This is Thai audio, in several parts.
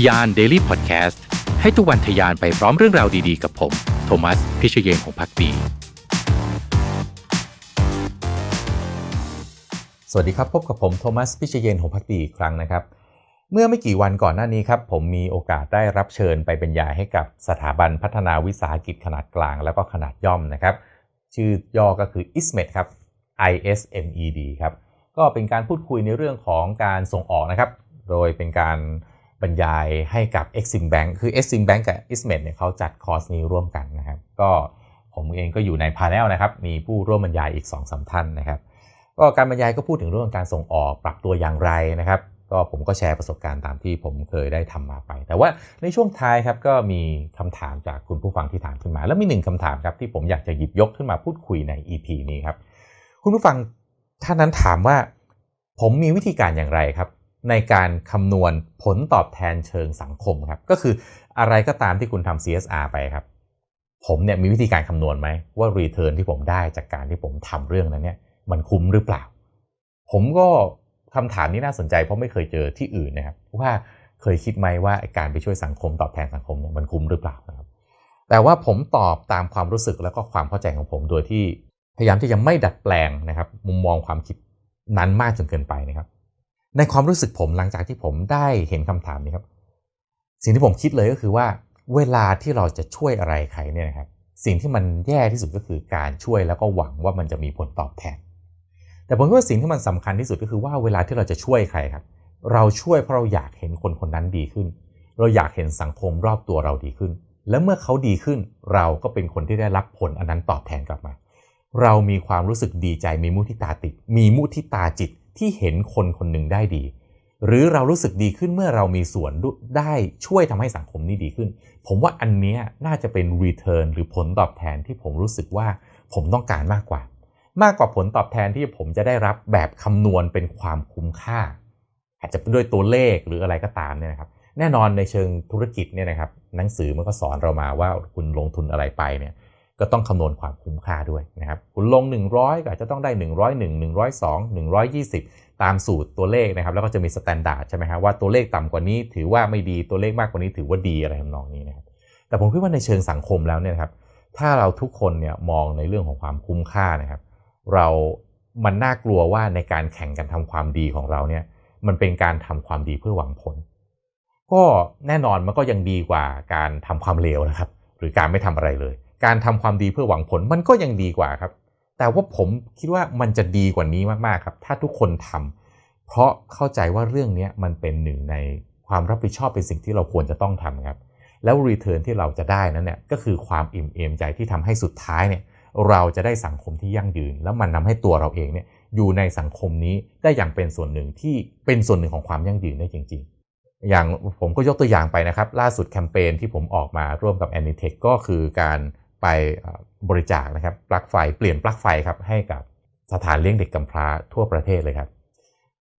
ทยาน Daily Podcast ให้ทุกวันทยานไปพร้อมเรื่องราวดีๆ กับผม โทมัส พิเชยนของพักดี สวัสดีครับ พบกับผมโทมัส พิเชยนของพักดีอีกครั้งนะครับ เมื่อไม่กี่วันก่อนหน้านี้ครับ ผมมีโอกาสได้รับเชิญไปบรรยายให้กับสถาบันพัฒนาวิสาหกิจขนาดกลาง แล้วก็ขนาดย่อมนะครับ ชื่อย่อก็คือ ISMED ครับ ISMED ครับก็เป็นการพูดคุยในเรื่องของการส่งออกนะครับ โดยเป็นการ บรรยายให้กับ Exim Bank คือ Exim Bank กับ ISMED เนี่ยเขาจัดคอร์สนี้ร่วมกันนะครับ ก็ผมเองก็อยู่ในพาร์เนลนะครับ มีผู้ร่วมบรรยายอีก2อสท่านนะครับ ก็การบรรยายก็พูดถึงเรื่องการส่งออกปรับตัวอย่างไรนะครับ ก็ผมก็แชร์ประสบการณ์ตามที่ผมเคยได้ทำมาไป แต่ว่าในช่วงท้ายครับก็มีคำถามจากคุณผู้ฟังที่ถามขึ้นมา แล้วมีหนึ่งคำถามครับที่ผมอยากจะหยิบยกขึ้นมาพูดคุยใน EP นี้ครับ คุณผู้ฟังท่านนั้นถามว่าผมมีวิธีการอย่างไรครับ ในการคำนวณผลตอบแทนเชิงสังคมครับ ก็คืออะไรก็ตามที่คุณทำ CSR ไปครับ ผมเนี่ยมีวิธีการคำนวณไหมว่า return ที่ผมได้จากการที่ผมทำเรื่องนั้นเนี่ยมันคุ้มหรือเปล่า ผมก็คำถามนี้น่าสนใจเพราะไม่เคยเจอที่อื่นนะครับว่าเคยคิดไหมว่าการไปช่วยสังคมตอบแทนสังคมเนี่ยมันคุ้มหรือเปล่านะครับ แต่ว่าผมตอบตามความรู้สึกแล้วก็ความเข้าใจของผมโดยที่พยายามที่จะไม่ดัดแปลงนะครับ มุมมองความคิดนั้นมากจนเกินไปนะครับ ในความรู้สึกผมหลังจากที่ผมได้เห็นคำถามนี้ครับ สิ่งที่ผมคิดเลยก็คือว่า เวลาที่เราจะช่วยอะไรใครเนี่ยนะครับ สิ่งที่มันแย่ที่สุดก็คือการช่วยแล้วก็หวังว่ามันจะมีผลตอบแทน แต่ผมว่าสิ่งที่มันสำคัญที่สุดก็คือว่าเวลาที่เราจะช่วยใครครับ เราช่วยเพราะเราอยากเห็นคนคนนั้นดีขึ้น เราอยากเห็นสังคมรอบตัวเราดีขึ้น และเมื่อเขาดีขึ้น เราก็เป็นคนที่ได้รับผลอันนั้นตอบแทนกลับมา เรามีความรู้สึกดีใจมีมุทิตาติ มีมุทิตาจิต ที่เห็นคนคนหนึ่งได้ดี หรือเรารู้สึกดีขึ้นเมื่อเรามีส่วนได้ช่วยทำให้สังคมนี้ดีขึ้น ผมว่าอันนี้น่าจะเป็น return หรือผลตอบแทนที่ผมรู้สึกว่าผมต้องการมากกว่า มากกว่าผลตอบแทนที่ผมจะได้รับแบบคำนวณเป็นความคุ้มค่า อาจจะด้วยตัวเลขหรืออะไรก็ตามเนี่ยนะครับแน่นอนในเชิงธุรกิจเนี่ยนะครับหนังสือมันก็สอนเรามาว่าคุณลงทุนอะไรไปเนี่ย ก็ต้องคำนวณความคุ้มค่าด้วยนะครับคุณลง 100 ก็อาจจะต้องได้ 101 102 120 ตามสูตรตัวเลขนะครับ แล้วก็จะมีสแตนดาร์ดใช่ไหมครับว่าตัวเลขต่ำกว่านี้ถือว่าไม่ดีตัวเลขมากกว่านี้ถือว่าดีอะไรทำนองนี้นะครับแต่ผมคิดว่าในเชิงสังคมแล้วเนี่ยครับถ้าเราทุกคนเนี่ยมองในเรื่องของความคุ้มค่านะครับ เรามันน่ากลัวว่าในการแข่งกันทำความดีของเราเนี่ยมันเป็นการทำความดีเพื่อหวังผล ก็แน่นอนมันก็ยังดีกว่าการทำความเลวนะครับ หรือการไม่ทำอะไรเลย การทำความดีเพื่อหวังผลมันก็ยังดีกว่าครับ แต่ว่าผมคิดว่ามันจะดีกว่านี้มากๆครับ ถ้าทุกคนทำเพราะเข้าใจว่าเรื่องนี้มันเป็นหนึ่งในความรับผิดชอบเป็นสิ่งที่เราควรจะต้องทำครับ แล้วรีเทิร์นที่เราจะได้นั้นเนี่ยก็คือความอิ่มเอมใจที่ทำให้สุดท้ายเนี่ยเราจะได้สังคมที่ยั่งยืน แล้วมันทาให้ตัวเราเองเนี่ยอยู่ในสังคมนี้ได้อย่างเป็นส่วนหนึ่งที่เป็นส่วนหนึ่งของความยั่งยืนได้จริง ๆ อย่างผมก็ยกตัวอย่างไปนะครับ ล่าสุดแคมเปญที่ผมออกมาร่วมกับ a n i t e c h ก็คือการ ไปบริจาคนะครับปลั๊กไฟเปลี่ยนปลั๊กไฟครับให้กับสถานเลี้ยงเด็กกำพร้าทั่วประเทศเลยครับ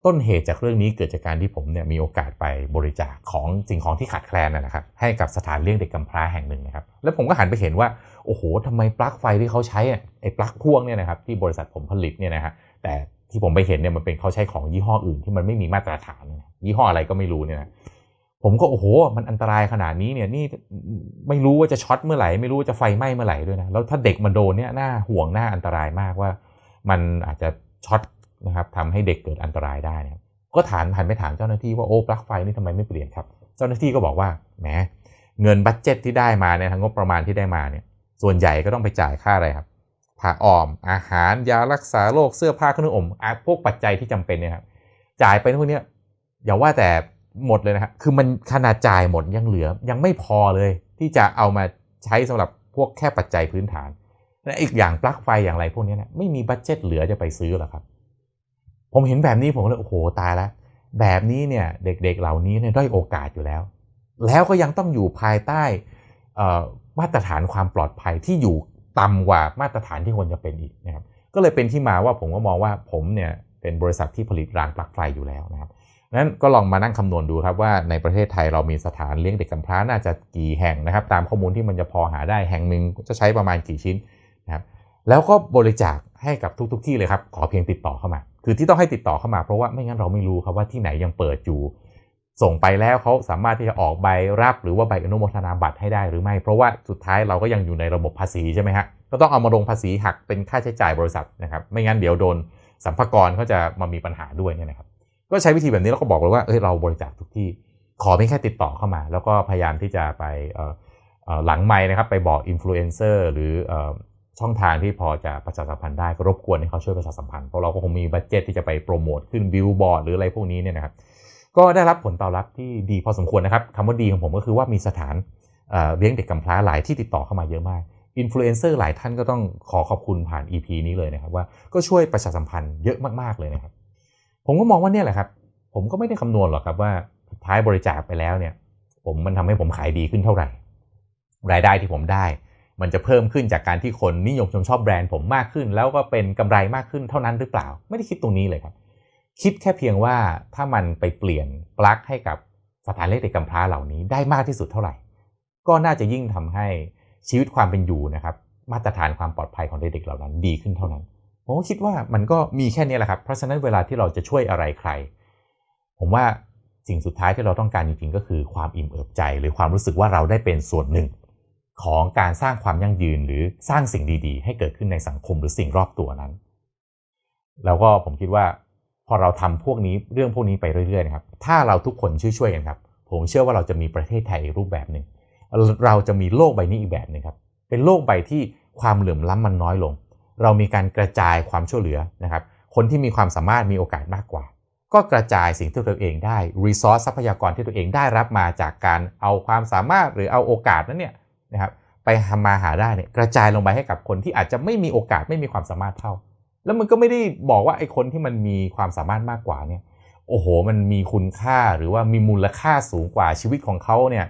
ต้นเหตุจากเรื่องนี้เกิดจากการที่ผมเนี่ยมีโอกาสไปบริจาคของสิ่งของที่ขาดแคลนนะครับ ให้กับสถานเลี้ยงเด็กกำพร้าแห่งหนึ่งนะครับ แล้วผมก็หันไปเห็นว่าโอ้โหทำไมปลั๊กไฟที่เขาใช้ไอ้ปลั๊กพ่วงเนี่ยนะครับที่บริษัทผมผลิตเนี่ยนะฮะแต่ที่ผมไปเห็นเนี่ยมันเป็นเขาใช้ของยี่ห้ออื่นที่มันไม่มีมาตรฐาน ยี่ห้ออะไรก็ไม่รู้เนี่ยนะ ผมก็โอ้โห มันอันตรายขนาดนี้เนี่ยนี่ไม่รู้ว่าจะช็อตเมื่อไหร่ไม่รู้ว่าจะไฟไหม้เมื่อไหร่ด้วยนะแล้วถ้าเด็กมาโดนเนี่ยน่าห่วงน่าอันตรายมากว่า มันอาจจะช็อตนะครับทำให้เด็กเกิดอันตรายได้นะก็ถามหันไปถามเจ้าหน้าที่ว่าโอ้ปลั๊กไฟนี่ทำไมไม่เปลี่ยนครับ เจ้าหน้าที่ก็บอกว่าแหมเงินบัตเจ็ตที่ได้มาเนี่ยทางงบประมาณที่ได้มาเนี่ย ส่วนใหญ่ก็ต้องไปจ่ายค่าอะไรครับผ้าอ้อม อาหารยารักษาโรคเสื้อผ้าเครื่องอมพวกปัจจัยที่จำเป็นเนี่ยครับจ่ายไปพวกนี้อย่าว่าแต่ หมดเลยนะครับคือมันขนาดจ่ายหมดยังเหลือ ยังไม่พอเลยที่จะเอามาใช้สำหรับพวกแค่ปัจจัยพื้นฐานและอีกอย่างปลั๊กไฟอย่างไรพวกนี้เนะไม่มีบัตเจ็ตเหลือจะไปซื้อหรอครับ ผมเห็นแบบนี้ผมเลยโอ้โหตายแล้วแบบนี้เนี่ยเด็กๆเหล่านี้เนี่ยได้โอกาสอยู่แล้ว แล้วก็ยังต้องอยู่ภายใต้มาตรฐานความปลอดภัยที่อยู่ต่ำกว่ามาตรฐานที่ควรจะเป็นอีกนะครับก็เลยเป็นที่มาว่าผมก็มองว่าผมเนี่ยเป็นบริษัทที่ผลิตรางปลั๊กไฟอยู่แล้วนะครับ นั้นก็ลองมานั่งคำนวณดูครับว่าในประเทศไทยเรามีสถานเลี้ยงเด็กกำพร้าน่าจะกี่แห่งนะครับ ตามข้อมูลที่มันจะพอหาได้แห่งหนึ่งจะใช้ประมาณกี่ชิ้นนะครับแล้วก็บริจาคให้กับทุกๆทที่เลยครับ ขอเพียงติดต่อเข้ามา คือที่ต้องให้ติดต่อเข้ามาเพราะว่าไม่งั้นเราไม่รู้ครับว่าที่ไหนยังเปิดอยู่ ส่งไปแล้วเขาสามารถที่จะออกใบรับ หรือว่าใบอนุโมทนาบัตรให้ได้หรือไม่ เพราะว่าสุดท้ายเราก็ยังอยู่ในระบบภาษีใช่ไหมฮะก็ต้องเอามาลงภาษีหักเป็นค่าใช้จ่ายบริษัทนะครับ ไม่งั้นเดี๋ยวโดนสัมภากระเขาจะมามีปัญหาด้วยเนี่ยนะครับ ก็ใช้วิธีแบบนี้แล้วก็บอกเลยว่าเอ้ยเราบริจาคทุกที่ขอเพียงแค่ติดต่อเข้ามา แล้วก็พยายามที่จะไปหลังไม้นะครับไปบอกอินฟลูเอนเซอร์หรืออช่องทางที่พอจะประชาสัมพันธ์ได้ก็รบกวนให้เขาช่วยประชาสัมพันธ์เพราะเราก็คงมีบัตเจตที่จะไปโปรโมทขึ้นบิลบอร์ดหรืออะไรพวกนี้เนี่ยนะครับก็ได้รับผลตอบรับที่ดีพอสมควรนะครับคำว่าดีของผมก็คือว่ามีสถานเเลี้ยงเด็กกำพร้าหลายที่ติดต่อเข้ามาเยอะมากอินฟลูเอนเซอร์หลายท่านก็ต้องขอขอบคุณผ่าน EP นี้เลยนะครับว่าก็ช่วยประชาสัมพันธ์เยอะมากๆเลยนะครับ ผมก็มองว่าเนี่ยแหละครับ ผมก็ไม่ได้คำนวณหรอกครับว่าสุดท้ายบริจาคไปแล้วเนี่ย ผมมันทำให้ผมขายดีขึ้นเท่าไหร่ รายได้ที่ผมได้ มันจะเพิ่มขึ้นจากการที่คนนิยมชมชอบแบรนด์ผมมากขึ้น แล้วก็เป็นกำไรมากขึ้นเท่านั้นหรือเปล่า ไม่ได้คิดตรงนี้เลยครับ คิดแค่เพียงว่าถ้ามันไปเปลี่ยนปลั๊กให้กับสถานเลี้ยงเด็กกำพร้าเหล่านี้ได้มากที่สุดเท่าไหร่ ก็น่าจะยิ่งทำให้ชีวิตความเป็นอยู่นะครับ มาตรฐานความปลอดภัยของเด็กๆเหล่านั้นดีขึ้นเท่านั้น ผมก็คิดว่ามันก็มีแค่นี้แหละครับ เพราะฉะนั้นเวลาที่เราจะช่วยอะไรใคร ผมว่าสิ่งสุดท้ายที่เราต้องการจริงๆ ก็คือความอิ่มเอิบใจ หรือความรู้สึกว่าเราได้เป็นส่วนหนึ่ง ของการสร้างความยั่งยืนหรือสร้างสิ่งดีๆ ให้เกิดขึ้นในสังคมหรือสิ่งรอบตัวนั้น แล้วก็ผมคิดว่าพอเราทำพวกนี้เรื่องพวกนี้ไปเรื่อยๆนะครับ ถ้าเราทุกคนช่วยๆกันครับ ผมเชื่อว่าเราจะมีประเทศไทยรูปแบบหนึ่ง เราจะมีโลกใบนี้อีกแบบหนึ่งครับ เป็นโลกใบที่ความเหลื่อมล้ำมันน้อยลง เรามีการกระจายความช่วยเหลือนะครับ คนที่มีความสามารถมีโอกาสมากกว่า ก็กระจายสิ่งที่ตัวเองได้รีซอสทรัพยากรที่ตัวเองได้รับมาจากการเอาความสามารถหรือเอาโอกาสนั้นเนี่ยนะครับไปทำมาหาได้เนี่ยกระจายลงไปให้กับคนที่อาจจะไม่มีโอกาสไม่มีความสามารถเท่า แล้วมันก็ไม่ได้บอกว่าไอ้คนที่มันมีความสามารถมากกว่าเนี่ยโอ้โห มันมีคุณค่าหรือว่ามีมูลค่าสูงกว่าชีวิตของเขาเนี่ย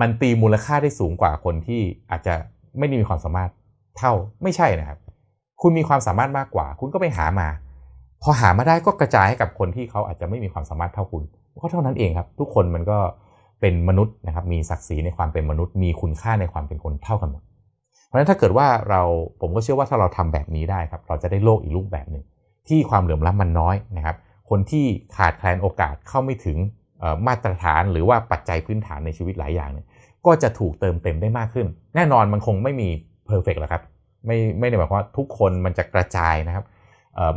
มันตีมูลค่าได้สูงกว่าคนที่อาจจะไม่ได้มีความสามารถเท่าไม่ใช่นะครับ คุณมีความสามารถมากกว่า คุณก็ไปหามา พอหามาได้ก็กระจายให้กับคนที่เขาอาจจะไม่มีความสามารถเท่าคุณก็เท่านั้นเองครับ ทุกคนมันก็เป็นมนุษย์นะครับ มีศักดิ์ศรีในความเป็นมนุษย์ มีคุณค่าในความเป็นคนเท่ากันหมด เพราะฉะนั้นถ้าเกิดว่าเราผมก็เชื่อว่าถ้าเราทำแบบนี้ได้ครับ เราจะได้โลกอีกรูปแบบหนึ่งที่ความเหลื่อมล้ำมันน้อยนะครับ คนที่ขาดแคลนโอกาสเข้าไม่ถึงมาตรฐานหรือว่าปัจจัยพื้นฐานในชีวิตหลายอย่างเนี่ยก็จะถูกเติมเต็มได้มากขึ้น แน่นอนมันคงไม่มีเพอร์เฟกต์หรอกครับ ไม่ไม่ได้หมายความว่าทุกคนมันจะกระจายนะครับ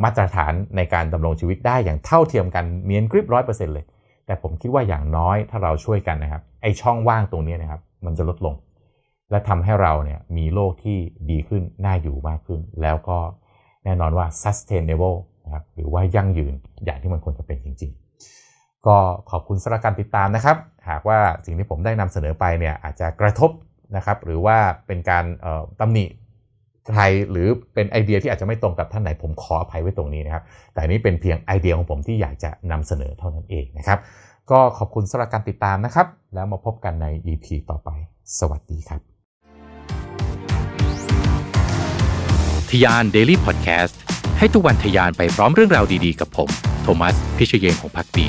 มาตรฐานในการดำรงชีวิตได้อย่างเท่าเทียมกันเนียนกริบร้อยเปอร์เซ็นต์เลย แต่ผมคิดว่าอย่างน้อยถ้าเราช่วยกันนะครับไอช่องว่างตรงนี้นะครับมันจะลดลง และทำให้เราเนี่ยมีโลกที่ดีขึ้นน่าอยู่มากขึ้น แล้วก็แน่นอนว่า sustainable นะครับหรือว่ายั่งยืนอย่างที่มันควรจะเป็นจริง ๆ ก็ขอบคุณสำหรับการติดตามนะครับ หากว่าสิ่งที่ผมได้นำเสนอไปเนี่ยอาจจะกระทบนะครับหรือว่าเป็นการตำหนิ ใครหรือเป็นไอเดียที่อาจจะไม่ตรงกับท่านไหนผมขออภัยไว้ตรงนี้นะครับ แต่นี้เป็นเพียงไอเดียของผมที่อยากจะนำเสนอเท่านั้นเองนะครับ ก็ขอบคุณสำหรับการติดตามนะครับ แล้วมาพบกันใน EP ต่อไป สวัสดีครับทยาน Daily Podcast ให้ทุกวันทยานไปพร้อมเรื่องราวดีๆ กับผม โทมัส พิเชยนของพักดี